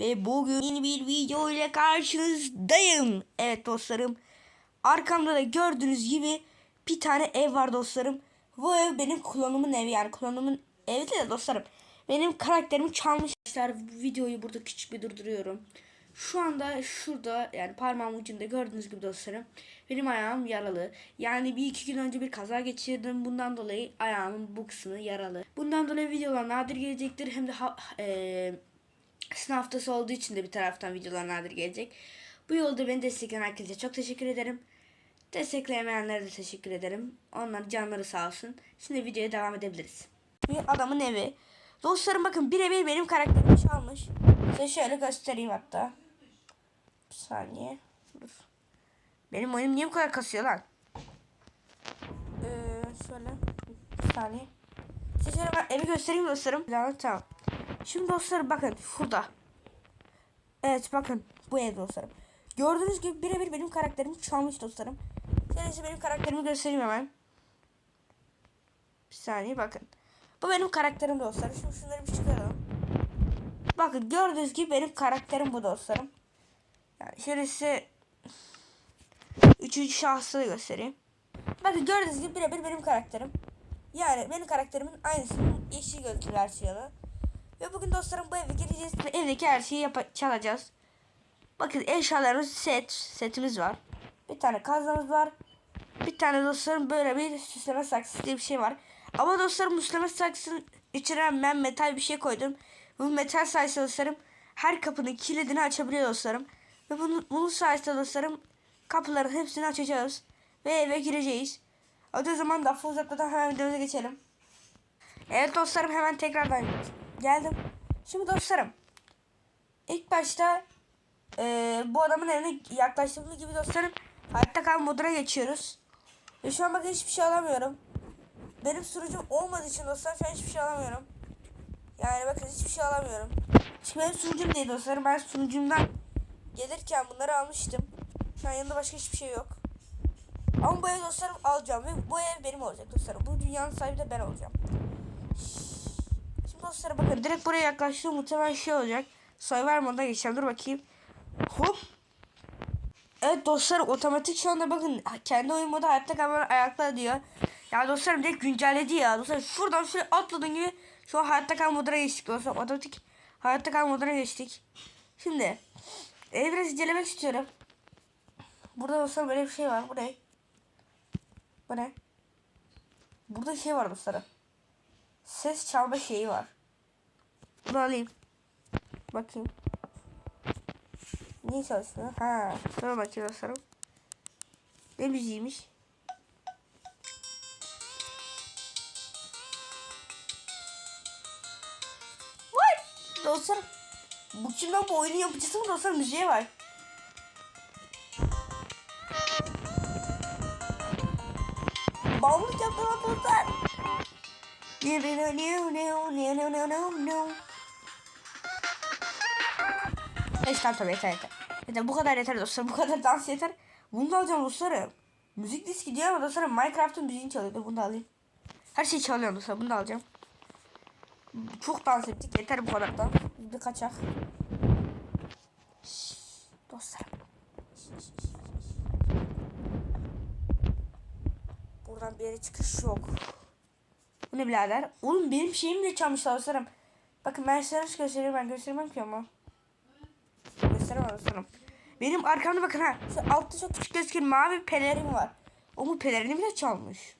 Ve bugün yeni bir video ile karşınızdayım. Evet dostlarım. Arkamda da gördüğünüz gibi bir tane ev var dostlarım. Bu ev benim klonumun evi yani klonumun evi de dostlarım. Benim karakterimi çalmış. Arkadaşlar bu videoyu burada küçük bir durduruyorum. Şu anda şurada yani parmağım ucunda gördüğünüz gibi dostlarım. Benim ayağım yaralı. Yani bir iki gün önce bir kaza geçirdim. Bundan dolayı ayağımın bu kısmı yaralı. Bundan dolayı videolar nadir gelecektir. Hem de ha, eee sınav haftası olduğu için de bir taraftan videolar nadir gelecek. Bu yolda beni destekleyen herkese çok teşekkür ederim. Destekleyemeyenlere de teşekkür ederim. Onlar canları sağ olsun. Şimdi videoya devam edebiliriz. Bir adamın evi. Dostlarım bakın birebir benim karakterimi çalmış. Size şöyle göstereyim hatta. Bir saniye. Dur. Benim oyunum niye bu kadar kasıyor lan? Ee, şöyle. Bir saniye. Size şöyle evi göstereyim dostlarım. Tamam. Şimdi dostlarım bakın şurada. Evet bakın bu ev dostlarım. Gördüğünüz gibi birebir benim karakterimi çalmış dostlarım. Şöyle size benim karakterimi göstereyim hemen. Bir saniye bakın. Bu benim karakterim dostlarım. Şimdi şunları bir çıkaralım. Bakın gördüğünüz gibi benim karakterim bu dostlarım. Yani şöyle size üçüncü şahsı göstereyim. Bakın gördüğünüz gibi birebir benim karakterim. Yani benim karakterimin aynısının yeşil gözlü versiyonu. Ve bugün dostlarım bu eve gireceğiz ve evdeki her şeyi çalacağız. Bakın eşyalarımız set, setimiz var. Bir tane kazmamız var. Bir tane dostlarım böyle bir süsleme saksısı diye bir şey var. Ama dostlarım süsleme saksının içine ben metal bir şey koydum. Bu metal sayesinde dostlarım her kapının kilidini açabiliyor dostlarım. Ve bunu, bunun sayesinde dostlarım kapıların hepsini açacağız. Ve eve gireceğiz. O zaman lafı uzatmadan hemen videomuza geçelim. Evet dostlarım hemen tekrardan geldim. Şimdi dostlarım ilk başta eee, bu adamın evine yaklaştığımız gibi dostlarım hayatta kal moduna geçiyoruz. Ve şu an bakın hiçbir şey alamıyorum. Benim sunucum olmadığı için dostlar şu an hiçbir şey alamıyorum. Yani bakın hiçbir şey alamıyorum. Çünkü benim sunucum değil dostlarım. Ben sunucumdan gelirken bunları almıştım. Şu an yanında başka hiçbir şey yok. Ama bu ev dostlarım alacağım ve bu ev benim olacak dostlarım. Bu dünyanın sahibi de ben olacağım. Şimdi dostlarım bakın direkt buraya yaklaştığım muhtemelen şey olacak. Survivor moduna geçeceğim. Dur bakayım. Hop. Evet dostlarım otomatik şu anda bakın kendi oyun modu hayatta kalmanın ayakta diyor. Ya dostlarım direkt güncelledi ya. Dostlarım şuradan şöyle atladığın gibi şu an hayatta kal moduna geçtik dostlarım. Otomatik hayatta kal moduna geçtik. Şimdi evi biraz incelemek istiyorum. Burada dostlarım böyle bir şey var. Bu ne? Bu ne? Burada şey var dostlarım. Ses çalma şeyi var. Bunu alayım. Bakayım. Niye çalışmıyor? Ha, sonra bakayım dostlarım. Ne müziğiymiş? What? Dostlarım. Bu kimden bu oyunun yapıcısı mı dostlarım? Müziğe var. Bağımlılık yaptı lan dostlar. Neyse tamam tamam yeter yeter. Yeter bu kadar yeter dostlarım. Bu kadar dans yeter. Bunu da alacağım dostlarım. Müzik diski diyor ama dostlarım Minecraft'ın müziğini çalıyordu. Bunu da alayım. Her şeyi çalıyorum dostlarım. Bunu da alacağım. Çok dans ettik. Yeter bu kadar da. Bir kaçak. Şşş, dostlarım. Buradan bir yere çıkış yok. Ne birader? Oğlum benim şeyimi de çalmışlar dostlarım. Bakın ben size nasıl göstereyim ben göstermem ki ama. Gösteremem dostlarım. Benim arkamda bakın ha. Altta çok küçük gözüken mavi pelerin var. O bu pelerini bile çalmış.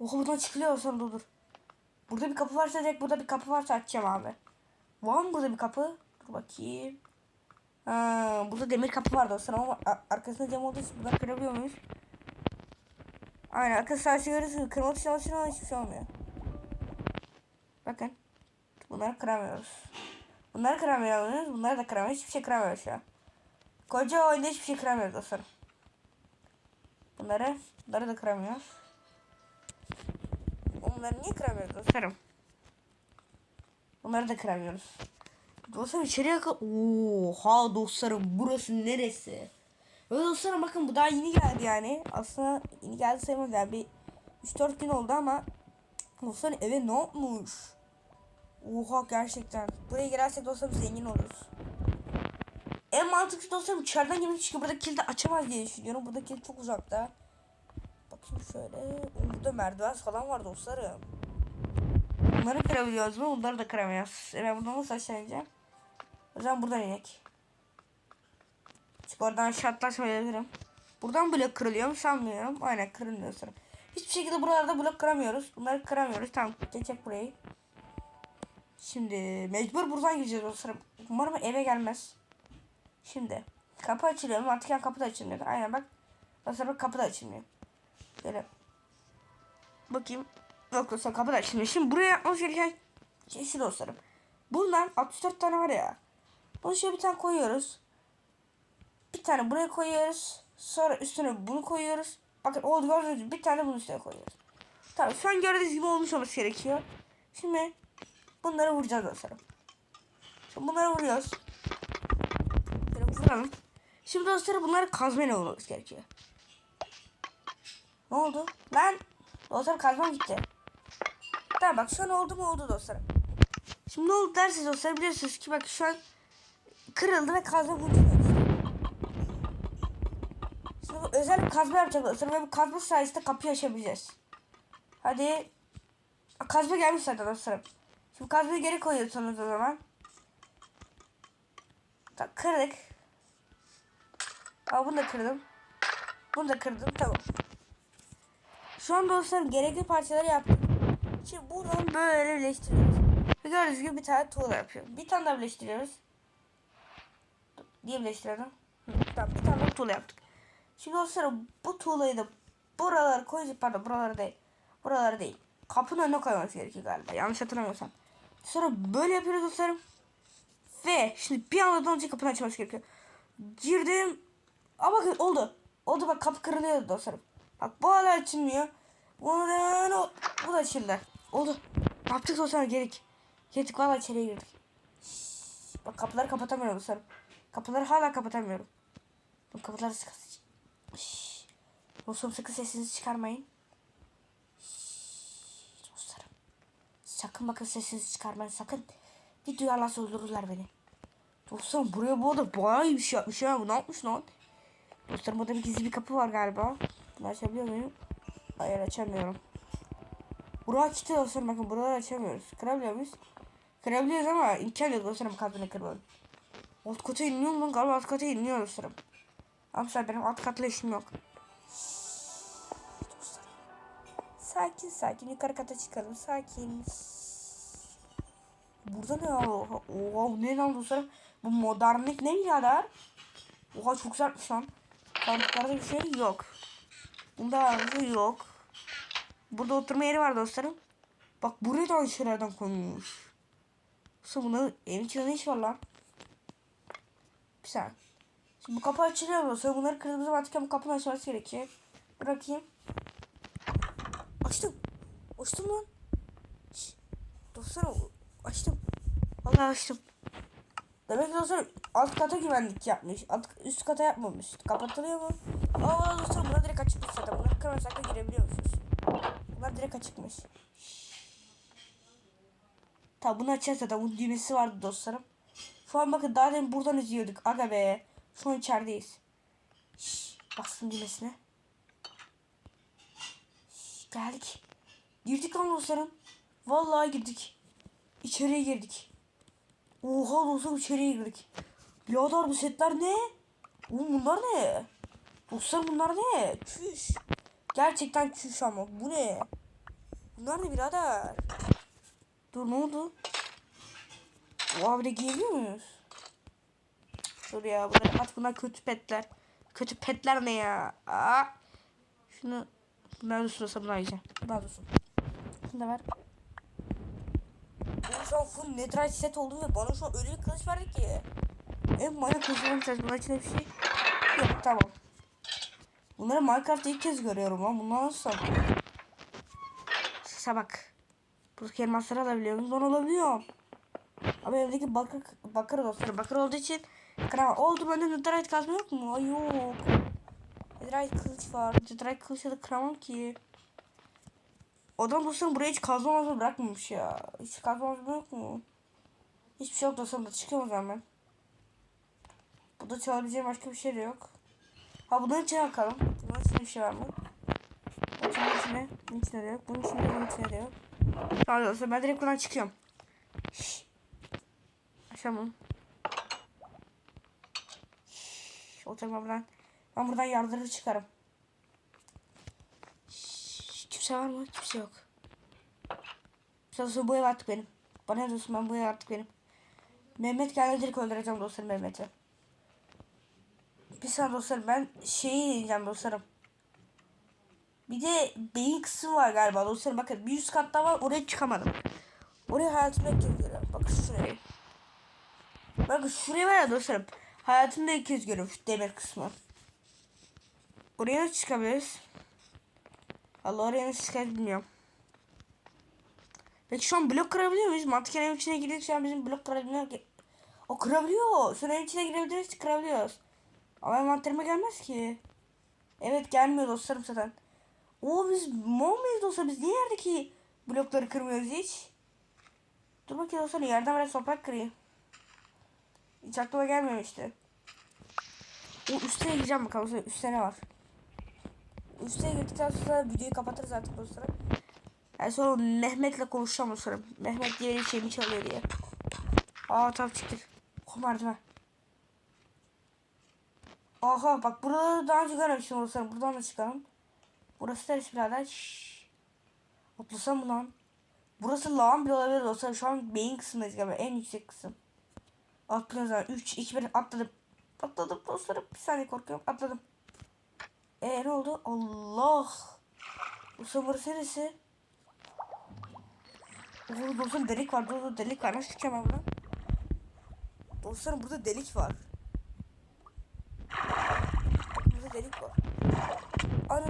Oha buradan çıkılıyor dostlarım dur. Burada bir kapı varsa direkt burada bir kapı varsa açacağım abi. Var mı burada bir kapı? Dur bakayım. Ha, burada demir kapı var dostlarım ama a- arkasında cam olduğu için buradan kırabiliyor muyuz? Aynen arkası sadece görüyorsunuz. Kırma tuşuna basınca ama hiçbir şey olmuyor. Bakın. Bunları kıramıyoruz. Bunları kıramıyoruz. Bunları da kıramıyoruz. Hiçbir şey kıramıyoruz an. Koca oyunda hiçbir şey kıramıyoruz dostlarım. Bunları, bunları da kıramıyoruz. Bunları niye kıramıyoruz dostlarım? Bunları da kıramıyoruz. Dostlarım içeriye. Oha dostlarım burası neresi? Ve dostlarım bakın bu daha yeni geldi yani. Aslında yeni geldi sayılmaz yani bir 3-4 gün oldu ama dostlarım eve ne olmuş? Oha gerçekten. Buraya girersek dostlarım zengin oluruz. En mantıklı dostlarım içeriden girmek çünkü burada kilidi açamaz diye düşünüyorum. Burada kilit çok uzakta. Bakayım şöyle. Burada merdiven falan var dostlarım. Bunları kırabiliyoruz mu? Bunları da kıramayız. E ben buradan nasıl aşağı ineceğim? O zaman buradan inek. Çünkü oradan aşağı atlaşmayabilirim. Buradan blok kırılıyor mu sanmıyorum. Aynen kırılmıyor sanırım. Hiçbir şekilde buralarda blok kıramıyoruz. Bunları kıramıyoruz. Tamam geçecek burayı. Şimdi mecbur buradan gireceğiz o sıra. Umarım eve gelmez. Şimdi kapı açılıyor. Mantıken kapı da açılmıyor. Aynen bak. O sıra kapı da açılmıyor. Böyle. Bakayım. Yok dostlar kapı da açılmıyor. Şimdi buraya yapmamız gereken şey şu dostlarım. Bundan 64 tane var ya. Bunu şöyle bir tane koyuyoruz. Bir tane buraya koyuyoruz. Sonra üstüne bunu koyuyoruz. Bakın oldu gördüğünüz bir tane bunun üstüne koyuyoruz. Tamam şu an gördüğünüz gibi olmuş olması gerekiyor. Şimdi bunları vuracağız dostlarım. Şimdi bunları vuruyoruz. Şöyle vuralım. Şimdi dostlarım bunları kazmayla vurmamız gerekiyor. Ne oldu? Lan dostlarım kazmam gitti. Tamam bak şu an oldu mu oldu dostlarım. Şimdi ne oldu dersiniz dostlarım biliyorsunuz ki bak şu an kırıldı ve kazma vurmuyor. Şimdi özel kazma dostlarım ve bu kazma sayesinde kapıyı açabileceğiz. Hadi. Kazma gelmiş zaten dostlarım. Şimdi kazmayı geri koyuyorsunuz o zaman. Tamam, kırdık. Aa, bunu da kırdım. Bunu da kırdım. Tamam. Şu an dostlarım gerekli parçaları yaptık. Şimdi buradan böyle birleştiriyoruz. Ve gördüğünüz gibi bir tane tuğla yapıyorum. Bir tane daha birleştiriyoruz. Diye birleştirelim. Tamam bir tane daha tuğla yaptık. Şimdi dostlarım bu tuğlayı da buralara koyacağız. Pardon buralara değil. Buralara değil. Kapının önüne koymanız gerekiyor galiba. Yanlış hatırlamıyorsam. Sonra böyle yapıyoruz dostlarım. Ve şimdi bir anda önce kapını açması gerekiyor. Girdim. Aa bakın oldu. Oldu bak kapı kırılıyor dostlarım. Bak bu hala açılmıyor. Bunu da bu da açıldı. Oldu. Ne yaptık dostlarım gerek. Girdik valla içeriye girdik. Şşş, Bak kapıları kapatamıyorum dostlarım. Kapıları hala kapatamıyorum. Bu kapıları sıkı. Şşş. Dostlarım sakın sesinizi çıkarmayın. Şşş, Dostlarım. Sakın bakın sesinizi çıkarmayın sakın. Bir duyarlarsa öldürürler beni. Dostlarım buraya bu arada bayağı iyi bir şey yapmış ya. Ne yapmış lan? Dostlarım burada bir gizli bir kapı var galiba. Bunu açabiliyor muyum? Hayır açamıyorum. Burası kilitli dostlarım bakın buraları açamıyoruz. Kırabiliyor muyuz? Kırabiliyoruz ama imkan yok dostlarım kapını kırmanın. Alt kata iniliyor mu? Galiba alt kata iniliyor dostlarım. Ama benim alt katla işim yok. Sakin sakin yukarı kata çıkalım sakin. Burada ne ya? Oha, ne lan dostlarım? Bu modernlik ne birader? Oha çok güzelmiş lan. Sandıklarda bir şey yok. Bunda ağzı yok. Burada oturma yeri var dostlarım. Bak buraya da aynı şeylerden konulmuş. Yoksa buna evin içinde ne iş var lan? Bir saniye. Bu kapı açılıyor dostlarım. Bunları kırdığımız zaman artık bu kapının açılması gerekiyor. Bırakayım. Açtım. Açtım lan. Şş, dostlarım açtım. Vallahi açtım. Demek ki dostlar alt kata güvenlik yapmış. Alt, üst kata yapmamış. Kapatılıyor mu? Aa dostlar bunlar direkt açıkmış zaten. Bunları kırmasak da girebiliyormuşuz. Bunlar direkt açıkmış. Tamam bunu açacağız zaten. Bunun düğmesi vardı dostlarım. Şu an bakın daha demin buradan izliyorduk. Aga be. Şu an içerideyiz. Şşş, bastım düğmesine. Şşş, geldik. Girdik lan dostlarım. Vallahi girdik. İçeriye girdik. Oha dostum içeriye girdik. Birader bu setler ne? Oğlum bunlar ne? Dostlar bunlar ne? Çüş. Gerçekten çüş ama bu ne? Bunlar ne birader? Dur ne oldu? Oha bir de giyebiliyor muyuz? Dur ya bunlar at bunlar kötü petler. Kötü petler ne ya? Aa. Şunu bunlar dursun olsa bunlar yiyeceğim. Bunlar dursun. Şunu da ver. Ben şu an full netherite set oldum ve bana şu an öyle bir kılıç verdi ki. En manyak kılıçlarım ses. Bunun içinde bir şey yok. Tamam. Bunları Minecraft'ta ilk kez görüyorum lan. Bunlar nasıl? Sese bak. Buradaki elmasları alabiliyor muyum? Ben alabiliyorum. Ama evdeki bakır, bakır dostlarım. Bakır olduğu için kıramam. Oldu bende netherite kazma yok mu? Ay yok. Netherite kılıç var. Netherite kılıçla da kıramam ki. Adam dostlarım buraya hiç kazma mazma bırakmamış ya. Hiç kazma mazma yok mu? Hiçbir şey yok dostlarım da çıkıyorum o zaman. Burada çalabileceğim başka bir şey de yok. Ha bunların içine bakalım. Bunların içinde bir şey var mı? Bunun içinde, bunun içinde de yok. Bunun içinde, bunun içinde de yok. Tamam dostlarım ben direkt buradan çıkıyorum. Şşş. Aşağı Şşş. Oturma buradan. Ben buradan yardırır çıkarım. Şşş. Kimse var mı? Kimse yok. Dostum bu ev artık benim. Bana ne dostum ben bu ev artık benim. Mehmet geldi direkt öldüreceğim dostlarım Mehmet'i. Bir saniye dostlarım ben şeyi diyeceğim dostlarım. Bir de beyin kısmı var galiba dostlarım. Bakın bir yüz kat daha var oraya çıkamadım. Oraya hayatımda görüyorum. Bakın şuraya. Bakın şuraya var ya dostlarım. Hayatımda ilk kez görüyorum şu demir kısmı. Oraya nasıl çıkabiliriz? Allah oraya nasıl çıkabiliriz bilmiyorum. Peki şu an blok kırabiliyor muyuz? Mantıken evin içine girdik şu an bizim blok kırabiliyor. O kırabiliyor. Şu an evin içine girebiliriz kırabiliyoruz. Ama envanterime gelmez ki. Evet gelmiyor dostlarım zaten. Oo biz mal mıyız dostlar? Biz niye yerdeki blokları kırmıyoruz hiç? Dur bakayım dostlar yerden biraz toprak kırayım. Hiç aklıma gelmemişti. O üstüne gireceğim bakalım. Üstte ne var? Üstüne girdikten sonra videoyu kapatırız artık dostlar. Yani sonra Mehmet'le konuşacağım dostlarım. Mehmet diye bir şey mi çalıyor diye. Aa tamam çıktık. Komardım ha. Aha bak burada daha önce görmemiştim dostlarım. Buradan da çıkalım. Burası neresi birader? Şşş. Atlasam mı lan? Burası lağım bile olabilir dostlarım. Şu an beyin kısmındayız galiba. En yüksek kısım. Zaten. 3, 2, 1 atladım. Atladım dostlarım. Bir saniye korkuyorum. Atladım. Eee ne oldu? Allah. Dostlarım burası neresi? Oo, dostlarım delik var. Dur dur delik var. Nasıl çıkacağım ben? Dostlarım burada delik var. Burada delik var.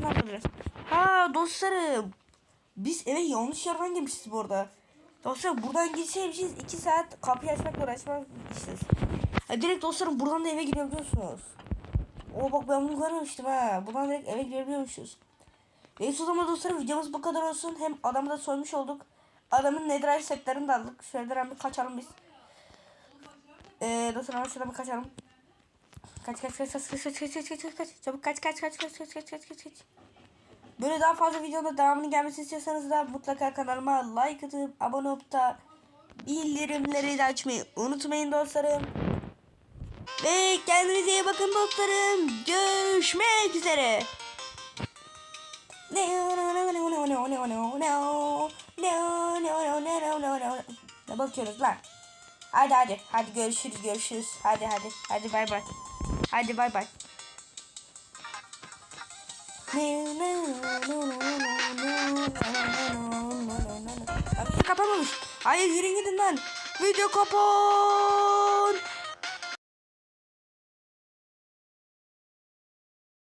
Ne yapabiliriz? Ha dostlarım. Biz eve yanlış yerden girmişiz bu arada. Dostlarım buradan geçseymişiz 2 saat kapıyı açmakla uğraşmamışız. Ha, direkt dostlarım buradan da eve girebiliyorsunuz. Oo bak ben bunu görmemiştim ha. Buradan direkt eve girebiliyormuşuz. Neyse o zaman dostlarım videomuz bu kadar olsun. Hem adamı da soymuş olduk. Adamın netherite setlerini de aldık. Şöyle bir kaçalım biz. Eee dostlarım şuradan bir kaçalım. Kaç kaç kaç kaç kaç kaç kaç kaç kaç kaç kaç çabuk kaç kaç kaç kaç kaç kaç kaç kaç kaç Böyle daha fazla videonun devamını gelmesini istiyorsanız da mutlaka kanalıma like atıp abone olup da bildirimleri de açmayı unutmayın dostlarım. Ve kendinize iyi bakın dostlarım. Görüşmek üzere. Ne bakıyoruz lan? Hadi hadi. Hadi görüşürüz görüşürüz. Hadi hadi. Hadi bay bay. Hadi bay bay. Kapamamış. Hayır yürüyün gidin lan. Video kapat.